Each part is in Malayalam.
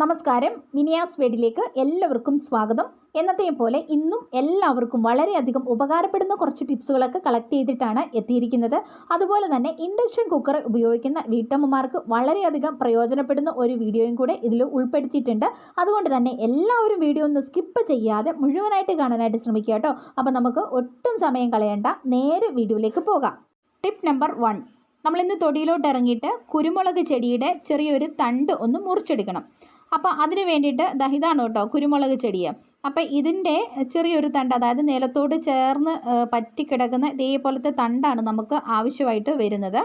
നമസ്കാരം. മിനിയാസ് വേഡിലേക്ക് എല്ലാവർക്കും സ്വാഗതം. എന്നത്തെയും പോലെ ഇന്നും എല്ലാവർക്കും വളരെയധികം ഉപകാരപ്പെടുന്ന കുറച്ച് ടിപ്സുകളൊക്കെ കളക്ട് ചെയ്തിട്ടാണ് എത്തിയിരിക്കുന്നത്. അതുപോലെ തന്നെ ഇൻഡക്ഷൻ കുക്കർ ഉപയോഗിക്കുന്ന വീട്ടമ്മമാർക്ക് വളരെയധികം പ്രയോജനപ്പെടുന്ന ഒരു വീഡിയോയും കൂടെ ഇതിൽ ഉൾപ്പെടുത്തിയിട്ടുണ്ട്. അതുകൊണ്ട് തന്നെ എല്ലാവരും വീഡിയോ ഒന്ന് സ്കിപ്പ് ചെയ്യാതെ മുഴുവനായിട്ട് കാണാനായിട്ട് ശ്രമിക്കുക കേട്ടോ. അപ്പോൾ നമുക്ക് ഒട്ടും സമയം കളയണ്ട. നേരെ വീഡിയോയിലേക്ക് പോകാം. ടിപ്പ് നമ്പർ വൺ നമ്മളിന്ന് തൊടിയിലോട്ട് ഇറങ്ങിയിട്ട് കുരുമുളക് ചെടിയുടെ ചെറിയൊരു തണ്ട് ഒന്ന് മുറിച്ചെടുക്കണം. അപ്പോൾ അതിന് വേണ്ടിയിട്ട് ദഹിതാണ് കേട്ടോ കുരുമുളക് ചെടി അപ്പോൾ ഇതിന്റെ ചെറിയൊരു തണ്ട് അതായത് നിലത്തോട് ചേർന്ന് പറ്റിക്കിടക്കുന്ന ഇതേപോലത്തെ തണ്ടാണ് നമുക്ക് ആവശ്യമായിട്ട് വരുന്നത്.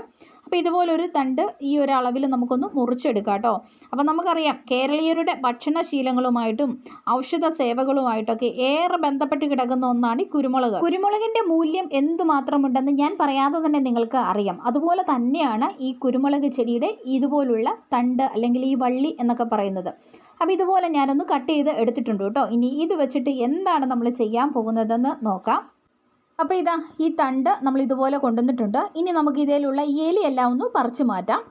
അപ്പോൾ ഇതുപോലൊരു തണ്ട് ഈ ഒരു അളവിൽ നമുക്കൊന്ന് മുറിച്ചെടുക്കാം കേട്ടോ. അപ്പോൾ നമുക്കറിയാം കേരളീയരുടെ ഭക്ഷണശീലങ്ങളുമായിട്ടും ഔഷധ സേവകളുമായിട്ടൊക്കെ ഏറെ ബന്ധപ്പെട്ട് കിടക്കുന്ന ഒന്നാണ് ഈ കുരുമുളക്. കുരുമുളകിന്റെ മൂല്യം എന്തുമാത്രമുണ്ടെന്ന് ഞാൻ പറയാതെ തന്നെ നിങ്ങൾക്ക് അറിയാം. അതുപോലെ തന്നെയാണ് ഈ കുരുമുളക് ചെടിയുടെ ഇതുപോലുള്ള തണ്ട് അല്ലെങ്കിൽ ഈ വള്ളി എന്നൊക്കെ പറയുന്നത്. അപ്പോൾ ഇതുപോലെ ഞാനൊന്ന് കട്ട് ചെയ്ത് എടുത്തിട്ടുണ്ട് കേട്ടോ. ഇനി ഇത് വെച്ചിട്ട് എന്താണ് നമ്മൾ ചെയ്യാൻ പോകുന്നതെന്ന് നോക്കാം. അപ്പോൾ ഇതാ ഈ തണ്ട് നമ്മൾ ഇതുപോലെ കൊണ്ടുവന്നിട്ടുണ്ട്. ഇനി നമുക്ക് ഇതിലുള്ള ഈ ഇലയെല്ലാം ഒന്ന് പറിച്ചു മാറ്റാം.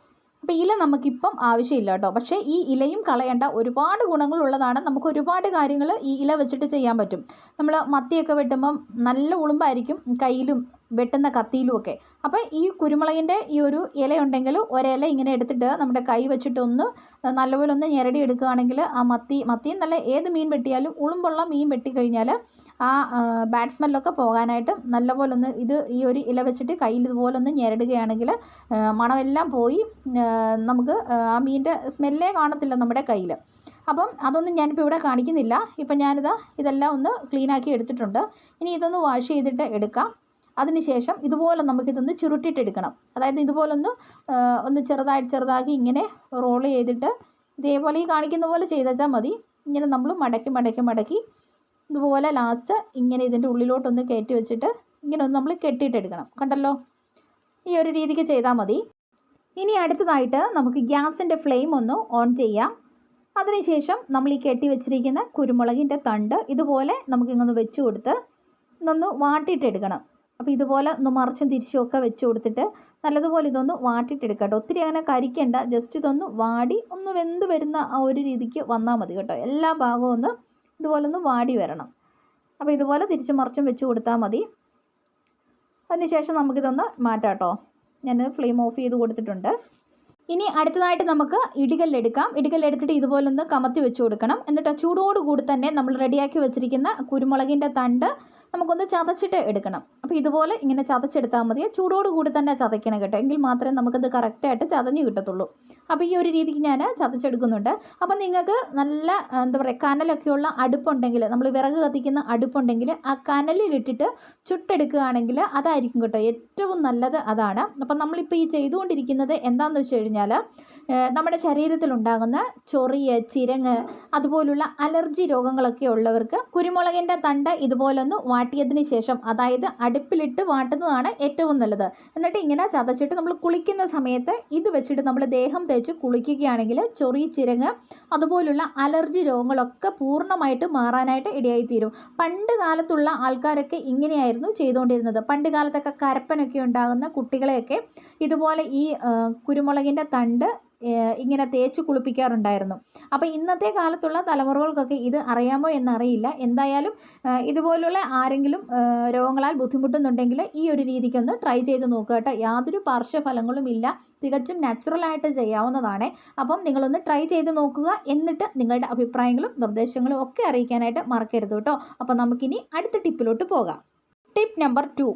അപ്പോൾ ഇല നമുക്കിപ്പം ആവശ്യമില്ല കേട്ടോ. പക്ഷേ ഈ ഇലയും കളയേണ്ട ഒരുപാട് ഗുണങ്ങളുള്ളതാണ് നമുക്ക് ഒരുപാട് കാര്യങ്ങൾ ഈ ഇല വെച്ചിട്ട് ചെയ്യാൻ പറ്റും. നമ്മൾ മത്തിയൊക്കെ വെട്ടുമ്പം നല്ല ഉളുമ്പായിരിക്കും കയ്യിലും വെട്ടുന്ന കത്തിയിലും ഒക്കെ അപ്പോൾ ഈ കുരുമുളകിന്റെ ഈ ഒരു ഇല ഉണ്ടെങ്കിൽ ഒരില ഇങ്ങനെ എടുത്തിട്ട് നമ്മുടെ കൈ വെച്ചിട്ട് ഒന്ന് നല്ലപോലെ ഒന്ന് ഞെരടി എടുക്കുകയാണെങ്കിൽ ആ മത്തി മത്തി നല്ല ഏത് മീൻ വെട്ടിയാലും ഉളുമ്പുള്ള മീൻ വെട്ടിക്കഴിഞ്ഞാൽ ആ ബാഡ് സ്മെല്ലൊക്കെ പോകാനായിട്ട് നല്ലപോലെ ഒന്ന് ഇത് ഈ ഒരു ഇല വെച്ചിട്ട് കയ്യിൽ ഇതുപോലെ ഒന്ന് ഞെരടുകയാണെങ്കിൽ മണമെല്ലാം പോയി നമുക്ക് ആ മീനിന്റെ സ്മെല്ലേ കാണത്തില്ല നമ്മുടെ കയ്യിൽ. അപ്പം അതൊന്നും ഞാനിപ്പോൾ ഇവിടെ കാണിക്കുന്നില്ല. ഇപ്പം ഞാനിത് ഇതെല്ലാം ഒന്ന് ക്ലീനാക്കി എടുത്തിട്ടുണ്ട്. ഇനി ഇതൊന്ന് വാഷ് ചെയ്തിട്ട് എടുക്കാം. അതിനുശേഷം ഇതുപോലെ നമുക്കിതൊന്ന് ചുരുട്ടിയിട്ടെടുക്കണം. അതായത് ഇതുപോലൊന്ന് ഒന്ന് ചെറുതായിട്ട് ചെറുതാക്കി ഇങ്ങനെ റോൾ ചെയ്തിട്ട് ഇതേപോലെ ഈ കാണിക്കുന്ന പോലെ ചെയ്തച്ചാൽ മതി. ഇങ്ങനെ നമ്മൾ മടക്കി മടക്കി മടക്കി ഇതുപോലെ ലാസ്റ്റ് ഇങ്ങനെ ഇതിന്റെ ഉള്ളിലോട്ടൊന്ന് കയറ്റി വെച്ചിട്ട് ഇങ്ങനെ ഒന്ന് നമ്മൾ കെട്ടിയിട്ടെടുക്കണം. കണ്ടല്ലോ? ഈ ഒരു രീതിക്ക് ചെയ്താൽ മതി. ഇനി അടുത്തതായിട്ട് നമുക്ക് ഗ്യാസിന്റെ ഫ്ലെയിം ഒന്ന് ഓൺ ചെയ്യാം. അതിനുശേഷം നമ്മൾ ഈ കെട്ടി വെച്ചിരിക്കുന്ന കുരുമുളകിന്റെ തണ്ട് ഇതുപോലെ നമുക്കിങ്ങൊന്ന് വെച്ച് കൊടുത്ത് ഇതൊന്ന് വാട്ടിയിട്ടെടുക്കണം. അപ്പോൾ ഇതുപോലെ ഒന്ന് മറിച്ചും തിരിച്ചും ഒക്കെ വെച്ച് കൊടുത്തിട്ട് നല്ലതുപോലെ ഇതൊന്ന് വാട്ടിയിട്ടെടുക്കാം കേട്ടോ ഒത്തിരി അങ്ങനെ കരിക്കേണ്ട. ജസ്റ്റ് ഇതൊന്ന് വാടി ഒന്ന് വെന്ത് വരുന്ന ആ ഒരു രീതിക്ക് വന്നാൽ മതി കേട്ടോ. എല്ലാ ഭാഗവും ഒന്ന് ഇതുപോലെ ഒന്ന് വാടി വരണം. അപ്പോൾ ഇതുപോലെ തിരിച്ചും മറിച്ചും വെച്ച് കൊടുത്താൽ മതി. അതിനുശേഷം നമുക്കിതൊന്ന് മാറ്റാം കേട്ടോ ഞാൻ ഫ്ലെയിം ഓഫ് ചെയ്ത് കൊടുത്തിട്ടുണ്ട്. ഇനി അടുത്തതായിട്ട് നമുക്ക് ഇടികല്ലെടുക്കാം. ഇടികല്ലെടുത്തിട്ട് ഇതുപോലൊന്ന് കമത്തി വെച്ച് കൊടുക്കണം. എന്നിട്ട് ചൂടോടുകൂടി തന്നെ നമ്മൾ റെഡിയാക്കി വെച്ചിരിക്കുന്ന കുരുമുളകിന്റെ തണ്ട് നമുക്കൊന്ന് ചതച്ചിട്ട് എടുക്കണം. അപ്പോൾ ഇതുപോലെ ഇങ്ങനെ ചതച്ചെടുത്താൽ മതി. ചൂടോടുകൂടി തന്നെ ചതയ്ക്കണം കേട്ടോ. എങ്കിൽ മാത്രമേ നമുക്കത് കറക്റ്റായിട്ട് ചതഞ്ഞ് കിട്ടത്തുള്ളൂ. അപ്പോൾ ഈ ഒരു രീതിക്ക് ഞാൻ ചതച്ചെടുക്കുന്നുണ്ട്. അപ്പോൾ നിങ്ങൾക്ക് നല്ല എന്താ പറയുക കനലൊക്കെയുള്ള അടുപ്പുണ്ടെങ്കിൽ നമ്മൾ വിറക് കത്തിക്കുന്ന അടുപ്പുണ്ടെങ്കിൽ ആ കനലിലിട്ടിട്ട് ചുട്ടെടുക്കുകയാണെങ്കിൽ അതായിരിക്കും കേട്ടോ ഏറ്റവും നല്ലത് അതാണ്. അപ്പം നമ്മളിപ്പോൾ ഈ ചെയ്തുകൊണ്ടിരിക്കുന്നത് എന്താണെന്ന് വെച്ച് കഴിഞ്ഞാൽ നമ്മുടെ ശരീരത്തിലുണ്ടാകുന്ന ചൊറിയ ചിരങ്ങ് അതുപോലുള്ള അലർജി രോഗങ്ങളൊക്കെ ഉള്ളവർക്ക് കുരുമുളകിന്റെ തണ്ട് ഇതുപോലൊന്ന് വാട്ടിയതിന് ശേഷം അതായത് അടുപ്പിലിട്ട് വാട്ടുന്നതാണ് ഏറ്റവും നല്ലത്. എന്നിട്ട് ഇങ്ങനെ ചതച്ചിട്ട് നമ്മൾ കുളിക്കുന്ന സമയത്ത് ഇത് വെച്ചിട്ട് നമ്മൾ ദേഹം തേച്ച് കുളിക്കുകയാണെങ്കിൽ ചൊറി ചിരങ്ങ് അതുപോലുള്ള അലർജി രോഗങ്ങളൊക്കെ പൂർണമായിട്ട് മാറാനായിട്ട് ഇടയായിത്തീരും. പണ്ട് കാലത്തുള്ള ആൾക്കാരൊക്കെ ഇങ്ങനെയായിരുന്നു ചെയ്തുകൊണ്ടിരുന്നത്. പണ്ട് കാലത്തൊക്കെ കരപ്പനൊക്കെ ഉണ്ടാകുന്ന കുട്ടികളെയൊക്കെ ഇതുപോലെ ഈ കുരുമുളകിന്റെ തണ്ട് ഇങ്ങനെ തേച്ച് കുളിപ്പിക്കാറുണ്ടായിരുന്നു. അപ്പോൾ ഇന്നത്തെ കാലത്തുള്ള തലമുറകൾക്കൊക്കെ ഇത് അറിയാമോ എന്നറിയില്ല. എന്തായാലും ഇതുപോലുള്ള ആരെങ്കിലും രോഗങ്ങളാൽ ബുദ്ധിമുട്ടുന്നുണ്ടെങ്കിൽ ഈ ഒരു രീതിക്കൊന്ന് ട്രൈ ചെയ്ത് നോക്കുക കേട്ടോ. യാതൊരു പാർശ്വഫലങ്ങളും ഇല്ല തികച്ചും നാച്ചുറലായിട്ട് ചെയ്യാവുന്നതാണ്. അപ്പം നിങ്ങളൊന്ന് ട്രൈ ചെയ്ത് നോക്കുക. എന്നിട്ട് നിങ്ങളുടെ അഭിപ്രായങ്ങളും നിർദ്ദേശങ്ങളും ഒക്കെ അറിയിക്കാനായിട്ട് മറക്കരുത് കേട്ടോ. അപ്പോൾ നമുക്കിനി അടുത്ത ടിപ്പിലോട്ട് പോകാം. Tip number two.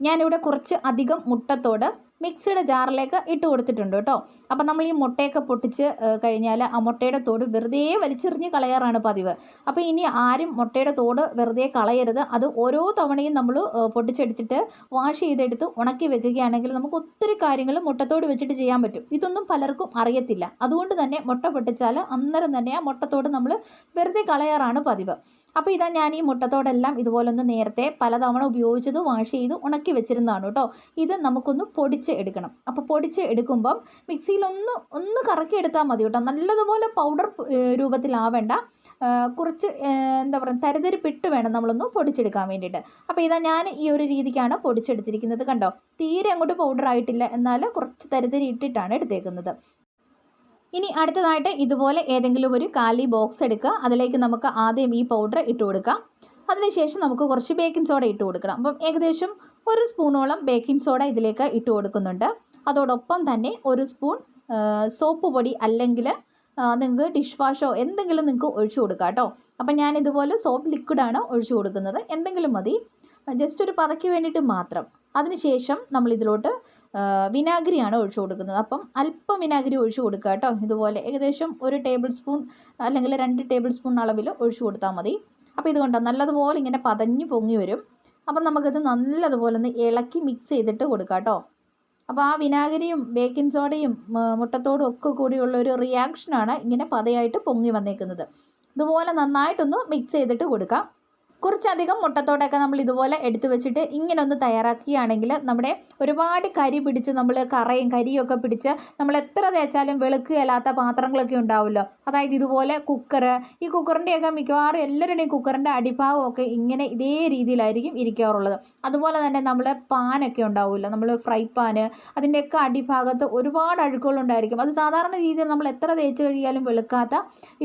ഞാനിവിടെ കുറച്ച് അധികം മുട്ടത്തോട് മിക്സിയുടെ ജാറിലേക്ക് ഇട്ട് കൊടുത്തിട്ടുണ്ട് കേട്ടോ. അപ്പോൾ നമ്മൾ ഈ മുട്ടയൊക്കെ പൊട്ടിച്ച് കഴിഞ്ഞാൽ ആ മുട്ടയുടെ തോട് വെറുതെ വലിച്ചെറിഞ്ഞ് കളയാറാണ് പതിവ്. അപ്പോൾ ഇനി ആരും മുട്ടയുടെ തോട് വെറുതെ കളയരുത്. അത് ഓരോ തവണയും നമ്മൾ പൊട്ടിച്ചെടുത്തിട്ട് വാഷ് ചെയ്തെടുത്ത് ഉണക്കി വെക്കുകയാണെങ്കിൽ നമുക്ക് ഒത്തിരി കാര്യങ്ങൾ മുട്ടത്തോട് വെച്ചിട്ട് ചെയ്യാൻ പറ്റും. ഇതൊന്നും പലർക്കും അറിയത്തില്ല. അതുകൊണ്ട് തന്നെ മുട്ട പൊട്ടിച്ചാൽ അന്നേരം തന്നെ ആ മുട്ടത്തോട് നമ്മൾ വെറുതെ കളയാറാണ് പതിവ്. അപ്പോൾ ഇതാ ഞാൻ ഈ മുട്ടത്തോടെല്ലാം ഇതുപോലൊന്ന് നേരത്തെ പലതവണ ഉപയോഗിച്ചത് വാഷ് ചെയ്ത് ഉണക്കി വെച്ചിരുന്നതാണ് കേട്ടോ. ഇത് നമുക്കൊന്ന് പൊടിച്ച് എടുക്കണം. അപ്പോൾ പൊടിച്ച് എടുക്കുമ്പം മിക്സിയിൽ ഒന്ന് ഒന്ന് കറക്കി എടുത്താൽ മതി കേട്ടോ. നല്ലതുപോലെ പൗഡർ രൂപത്തിലാവേണ്ട. കുറച്ച് എന്താ പറയുക തരിതരിപ്പിട്ട് വേണം നമ്മളൊന്ന് പൊടിച്ചെടുക്കാൻ വേണ്ടിയിട്ട്. അപ്പോൾ ഇതാ ഞാൻ ഈ ഒരു രീതിക്കാണ് പൊടിച്ചെടുത്തിരിക്കുന്നത് കണ്ടോ? തീരെ അങ്ങോട്ട് പൗഡർ ആയിട്ടില്ല. എന്നാൽ കുറച്ച് തരിതരി ഇട്ടിട്ടാണ് എടുത്തേക്കുന്നത്. ഇനി അടുത്തതായിട്ട് ഇതുപോലെ ഏതെങ്കിലും ഒരു കാലി ബോക്സ് എടുക്കുക. അതിലേക്ക് നമുക്ക് ആദ്യം ഈ പൗഡർ ഇട്ട് കൊടുക്കാം. അതിനുശേഷം നമുക്ക് കുറച്ച് ബേക്കിംഗ് സോഡ ഇട്ട് കൊടുക്കണം. അപ്പം ഏകദേശം ഒരു സ്പൂണോളം ബേക്കിംഗ് സോഡ ഇതിലേക്ക് ഇട്ട് കൊടുക്കുന്നുണ്ട്. അതോടൊപ്പം തന്നെ ഒരു സ്പൂൺ സോപ്പ് പൊടി അല്ലെങ്കിൽ നിങ്ങൾക്ക് ഡിഷ് വാഷോ എന്തെങ്കിലും നിങ്ങൾക്ക് ഒഴിച്ചു കൊടുക്കാം കേട്ടോ. അപ്പം ഞാൻ ഇതുപോലെ സോപ്പ് ലിക്വിഡാണ് ഒഴിച്ചു കൊടുക്കുന്നത്. എന്തെങ്കിലും മതി. ജസ്റ്റ് ഒരു പതയ്ക്ക് വേണ്ടിയിട്ട് മാത്രം. അതിനുശേഷം നമ്മൾ ഇതിലോട്ട് വിനാഗിരിയാണ് ഒഴിച്ചു കൊടുക്കുന്നത്. അപ്പം അല്പം വിനാഗിരി ഒഴിച്ചു കൊടുക്കുക കേട്ടോ. ഇതുപോലെ ഏകദേശം ഒരു ടേബിൾ സ്പൂൺ അല്ലെങ്കിൽ രണ്ട് ടേബിൾ സ്പൂൺ അളവിൽ ഒഴിച്ചു കൊടുത്താൽ മതി. അപ്പോൾ ഇതുകൊണ്ടാണ് നല്ലതുപോലെ ഇങ്ങനെ പതഞ്ഞ് പൊങ്ങി വരും. അപ്പം നമുക്കിത് നല്ലതുപോലെ ഒന്ന് ഇളക്കി മിക്സ് ചെയ്തിട്ട് കൊടുക്കാം കേട്ടോ. അപ്പോൾ ആ വിനാഗിരിയും ബേക്കിംഗ് സോഡയും മുട്ടത്തോടും ഒക്കെ കൂടിയുള്ള ഒരു റിയാക്ഷനാണ് ഇങ്ങനെ പതയായിട്ട് പൊങ്ങി വന്നേക്കുന്നത്. ഇതുപോലെ നന്നായിട്ടൊന്ന് മിക്സ് ചെയ്തിട്ട് കൊടുക്കാം. കുറച്ചധികം മുട്ടത്തോടൊക്കെ നമ്മൾ ഇതുപോലെ എടുത്തു വെച്ചിട്ട് ഇങ്ങനെ ഒന്ന് തയ്യാറാക്കുകയാണെങ്കിൽ നമ്മുടെ ഒരുപാട് കരി പിടിച്ച് നമ്മൾ കറയും കരിയൊക്കെ പിടിച്ച് നമ്മൾ എത്ര തേച്ചാലും വെളുക്കുകയല്ലാത്ത പാത്രങ്ങളൊക്കെ ഉണ്ടാവുമല്ലോ. അതായത് ഇതുപോലെ കുക്കർ ഈ കുക്കറിന്റെയൊക്കെ മിക്കവാറും എല്ലാവരുടെയും കുക്കറിന്റെ അടിഭാഗമൊക്കെ ഇങ്ങനെ ഇതേ രീതിയിലായിരിക്കും ഇരിക്കാറുള്ളത്. അതുപോലെ തന്നെ നമ്മൾ പാനൊക്കെ ഉണ്ടാവുമല്ലോ നമ്മൾ ഫ്രൈ പാൻ അതിന്റെയൊക്കെ അടിഭാഗത്ത് ഒരുപാട് അഴുക്കുകളുണ്ടായിരിക്കും അത് സാധാരണ രീതിയിൽ നമ്മൾ എത്ര തേച്ച് കഴിയാലും വെളുക്കാത്ത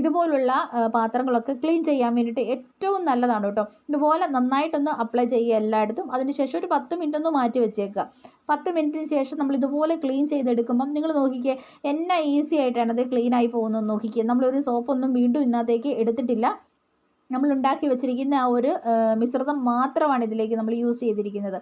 ഇതുപോലുള്ള പാത്രങ്ങളൊക്കെ ക്ലീൻ ചെയ്യാൻ വേണ്ടിയിട്ട് ഏറ്റവും നല്ലതാണ് കേട്ടോ. ഇതുപോലെ നന്നായിട്ടൊന്ന് അപ്ലൈ ചെയ്യുക എല്ലായിടത്തും. അതിനുശേഷം ഒരു പത്ത് മിനിറ്റ് ഒന്ന് മാറ്റി വെച്ചേക്കുക. പത്ത് മിനിറ്റിന് ശേഷം നമ്മൾ ഇതുപോലെ ക്ലീൻ ചെയ്തെടുക്കുമ്പം നിങ്ങൾ നോക്കിക്കേ എന്നാ ഈസി ആയിട്ടാണ് അത് ക്ലീൻ ആയി പോകുന്നത് നോക്കിക്കുക നമ്മളൊരു സോപ്പൊന്നും വീണ്ടും ഇന്നത്തേക്ക് എടുത്തിട്ടില്ല. നമ്മൾ ഉണ്ടാക്കി വെച്ചിരിക്കുന്ന ആ ഒരു മിശ്രിതം മാത്രമാണ് ഇതിലേക്ക് നമ്മൾ യൂസ് ചെയ്തിരിക്കുന്നത്.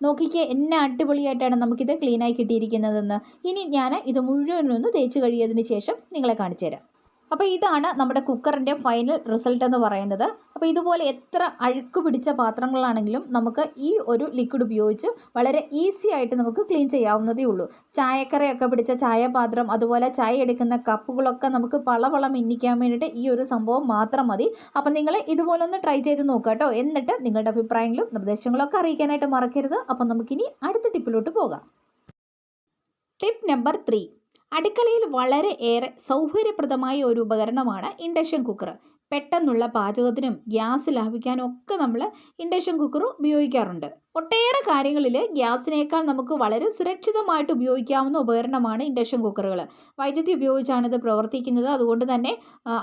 നോക്കിക്കേ എന്നെ അടിപൊളിയായിട്ടാണ് നമുക്കിത് ക്ലീനായി കിട്ടിയിരിക്കുന്നതെന്ന്. ഇനി ഞാൻ ഇത് മുഴുവനൊന്ന് തേച്ച് കഴിയതിന് ശേഷം നിങ്ങളെ കാണിച്ചു തരാം അപ്പോൾ ഇതാണ് നമ്മുടെ കുക്കറിന്റെ ഫൈനൽ റിസൾട്ട് എന്ന് പറയുന്നത്. അപ്പോൾ ഇതുപോലെ എത്ര അഴുക്ക് പിടിച്ച പാത്രങ്ങളാണെങ്കിലും നമുക്ക് ഈ ഒരു ലിക്വിഡ് ഉപയോഗിച്ച് വളരെ ഈസി ആയിട്ട് നമുക്ക് ക്ലീൻ ചെയ്യാവുന്നതേ ഉള്ളൂ. ചായക്കറയൊക്കെ പിടിച്ച ചായപാത്രം അതുപോലെ ചായ എടുക്കുന്ന കപ്പുകളൊക്കെ നമുക്ക് പളവള മിന്നിക്കാൻ വേണ്ടിയിട്ട് ഈ ഒരു സംഭവം മാത്രം മതി. അപ്പം നിങ്ങൾ ഇതുപോലെ ഒന്ന് ട്രൈ ചെയ്ത് നോക്കുക കേട്ടോ. എന്നിട്ട് നിങ്ങളുടെ അഭിപ്രായങ്ങളും നിർദ്ദേശങ്ങളും ഒക്കെ അറിയിക്കാനായിട്ട് മറക്കരുത്. അപ്പം നമുക്കിനി അടുത്ത ടിപ്പിലോട്ട് പോകാം. ടിപ്പ് നമ്പർ ത്രീ അടുക്കളയിൽ വളരെ ഏറെ സൗകര്യപ്രദമായ ഒരു ഉപകരണമാണ് ഇൻഡക്ഷൻ കുക്കർ. പെട്ടെന്നുള്ള പാചകത്തിനും ഗ്യാസ് ലാഭിക്കാനും ഒക്കെ നമ്മൾ ഇൻഡക്ഷൻ കുക്കർ ഉപയോഗിക്കാറുണ്ട്. ഒട്ടേറെ കാര്യങ്ങളിൽ ഗ്യാസിനേക്കാൾ നമുക്ക് വളരെ സുരക്ഷിതമായിട്ട് ഉപയോഗിക്കാവുന്ന ഉപകരണമാണ് ഇൻഡക്ഷൻ കുക്കറുകൾ വൈദ്യുതി ഉപയോഗിച്ചാണ് ഇത് പ്രവർത്തിക്കുന്നത്. അതുകൊണ്ട് തന്നെ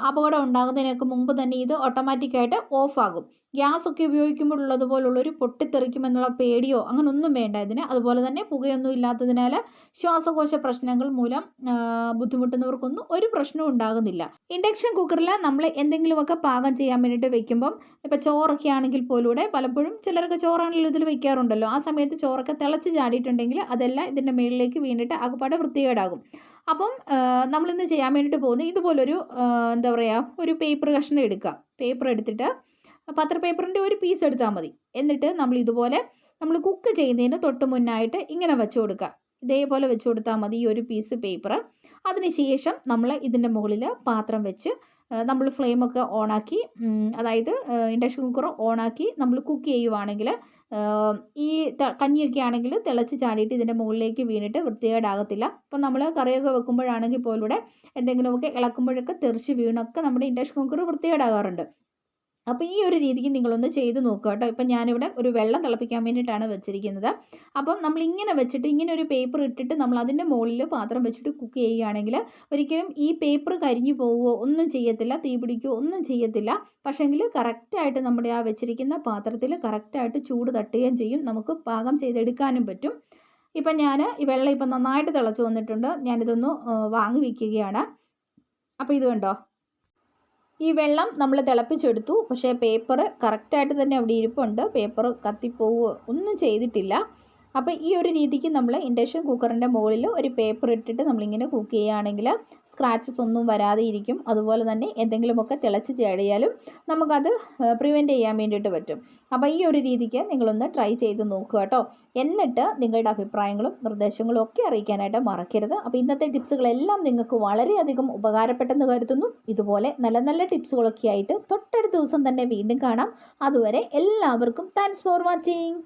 അപകടം ഉണ്ടാകുന്നതിനൊക്കെ മുമ്പ് തന്നെ ഇത് ഓട്ടോമാറ്റിക്കായിട്ട് ഓഫാകും. ഗ്യാസ് ഒക്കെ ഉപയോഗിക്കുമ്പോൾ ഉള്ളതുപോലുള്ളൊരു പൊട്ടിത്തെറിക്കുമെന്നുള്ള പേടിയോ അങ്ങനൊന്നും വേണ്ട ഇതിന്. അതുപോലെ തന്നെ പുകയൊന്നും ഇല്ലാത്തതിനാൽ ശ്വാസകോശ പ്രശ്നങ്ങൾ മൂലം ബുദ്ധിമുട്ടുന്നവർക്കൊന്നും ഒരു പ്രശ്നവും ഉണ്ടാകുന്നില്ല. ഇൻഡക്ഷൻ കുക്കറിൽ നമ്മൾ എന്തെങ്കിലുമൊക്കെ പാകം ചെയ്യാൻ വേണ്ടിയിട്ട് വെക്കുമ്പം ഇപ്പോൾ ചോറൊക്കെ ആണെങ്കിൽ പോലൂടെ പലപ്പോഴും ചിലർക്ക് ചോറാണെങ്കിലും ഇതിൽ വെക്കാറുണ്ടല്ലോ ആ സമയത്ത് ചോറൊക്കെ തിളച്ച് ചാടിയിട്ടുണ്ടെങ്കിൽ അതെല്ലാം ഇതിന്റെ മേളിലേക്ക് വീണിട്ട് അകപ്പാടെ വൃത്തികേടാകും. അപ്പം നമ്മളിന്ന് ചെയ്യാൻ വേണ്ടിയിട്ട് പോകുന്നത് ഇതുപോലൊരു എന്താ പറയുക ഒരു പേപ്പർ കഷ്ണം എടുക്കുക. പേപ്പർ എടുത്തിട്ട് പത്ര പേപ്പറിന്റെ ഒരു പീസ് എടുത്താൽ മതി. എന്നിട്ട് നമ്മൾ ഇതുപോലെ നമ്മൾ കുക്ക് ചെയ്യുന്നതിന് തൊട്ട് മുന്നായിട്ട് ഇങ്ങനെ വെച്ച് കൊടുക്കുക. ഇതേപോലെ വെച്ച് കൊടുത്താൽ മതി ഈ ഒരു പീസ് പേപ്പർ അതിനുശേഷം നമ്മൾ ഇതിന്റെ മുകളിൽ പാത്രം വെച്ച് നമ്മൾ ഫ്ലെയിമൊക്കെ ഓണാക്കി അതായത് ഇൻഡക്ഷൻ കുക്കർ ഓണാക്കി നമ്മൾ കുക്ക് ചെയ്യുവാണെങ്കിൽ ഈ കഞ്ഞിയൊക്കെ ആണെങ്കിൽ തിളച്ച് ചാടിയിട്ട് ഇതിന്റെ മുകളിലേക്ക് വീണിട്ട് വൃത്തികേടാകത്തില്ല. അപ്പം നമ്മൾ കറിയൊക്കെ വെക്കുമ്പോഴാണെങ്കിൽ പോലും ഇവിടെ എന്തെങ്കിലുമൊക്കെ ഇളക്കുമ്പോഴൊക്കെ തെറിച്ച് വീണൊക്കെ നമ്മുടെ ഇൻഡക്ഷൻ കുക്കർ വൃത്തികേടാകാറുണ്ട്. അപ്പോൾ ഈ ഒരു രീതിക്ക് നിങ്ങളൊന്ന് ചെയ്ത് നോക്കുക കേട്ടോ. ഇപ്പം ഞാനിവിടെ ഒരു വെള്ളം തിളപ്പിക്കാൻ വേണ്ടിയിട്ടാണ് വെച്ചിരിക്കുന്നത്. അപ്പം നമ്മൾ ഇങ്ങനെ വെച്ചിട്ട് ഇങ്ങനെ ഒരു പേപ്പർ ഇട്ടിട്ട് നമ്മൾ അതിന്റെ മുകളിൽ പാത്രം വെച്ചിട്ട് കുക്ക് ചെയ്യുകയാണെങ്കിൽ ഒരിക്കലും ഈ പേപ്പർ കരിഞ്ഞു പോവുകയോ ഒന്നും ചെയ്യത്തില്ല തീ പിടിക്കുകയോ ഒന്നും ചെയ്യത്തില്ല. പക്ഷേങ്കിൽ കറക്റ്റായിട്ട് നമ്മുടെ ആ വെച്ചിരിക്കുന്ന പാത്രത്തിൽ കറക്റ്റായിട്ട് ചൂട് തട്ടുകയും ചെയ്യും. നമുക്ക് പാകം ചെയ്തെടുക്കാനും പറ്റും. ഇപ്പം ഞാൻ ഈ വെള്ളം ഇപ്പം നന്നായിട്ട് തിളച്ച് വന്നിട്ടുണ്ട്. ഞാനിതൊന്ന് വാങ്ങി വയ്ക്കുകയാണ് അപ്പോൾ ഇത് കണ്ടോ? ഈ വെള്ളം നമ്മൾ തിളപ്പിച്ചെടുത്തു. പക്ഷേ പേപ്പർ കറക്റ്റായിട്ട് തന്നെ അവിടെ ഇരിപ്പുണ്ട്. പേപ്പർ കത്തിപ്പോവുകയോ ഒന്നും ചെയ്തിട്ടില്ല. അപ്പോൾ ഈ ഒരു രീതിക്ക് നമ്മൾ ഇൻഡക്ഷൻ കുക്കറിന്റെ മുകളിൽ ഒരു പേപ്പർ ഇട്ടിട്ട് നമ്മളിങ്ങനെ കുക്ക് ചെയ്യുകയാണെങ്കിൽ സ്ക്രാച്ചസ് ഒന്നും വരാതെ ഇരിക്കും അതുപോലെ തന്നെ എന്തെങ്കിലുമൊക്കെ തിളച്ച് ചേടിയാലും നമുക്കത് പ്രിവെന്റ് ചെയ്യാൻ വേണ്ടിയിട്ട് പറ്റും. അപ്പോൾ ഈ ഒരു രീതിക്ക് നിങ്ങളൊന്ന് ട്രൈ ചെയ്ത് നോക്കുക കേട്ടോ. എന്നിട്ട് നിങ്ങളുടെ അഭിപ്രായങ്ങളും നിർദ്ദേശങ്ങളും ഒക്കെ അറിയിക്കാനായിട്ട് മറക്കരുത്. അപ്പോൾ ഇന്നത്തെ ടിപ്സുകളെല്ലാം നിങ്ങൾക്ക് വളരെയധികം ഉപകാരപ്പെട്ടെന്ന് കരുതുന്നു. ഇതുപോലെ നല്ല നല്ല ടിപ്സുകളൊക്കെ ആയിട്ട് തൊട്ടടുത്ത ദിവസം തന്നെ വീണ്ടും കാണാം. അതുവരെ എല്ലാവർക്കും താങ്ക്സ് ഫോർ വാച്ചിങ്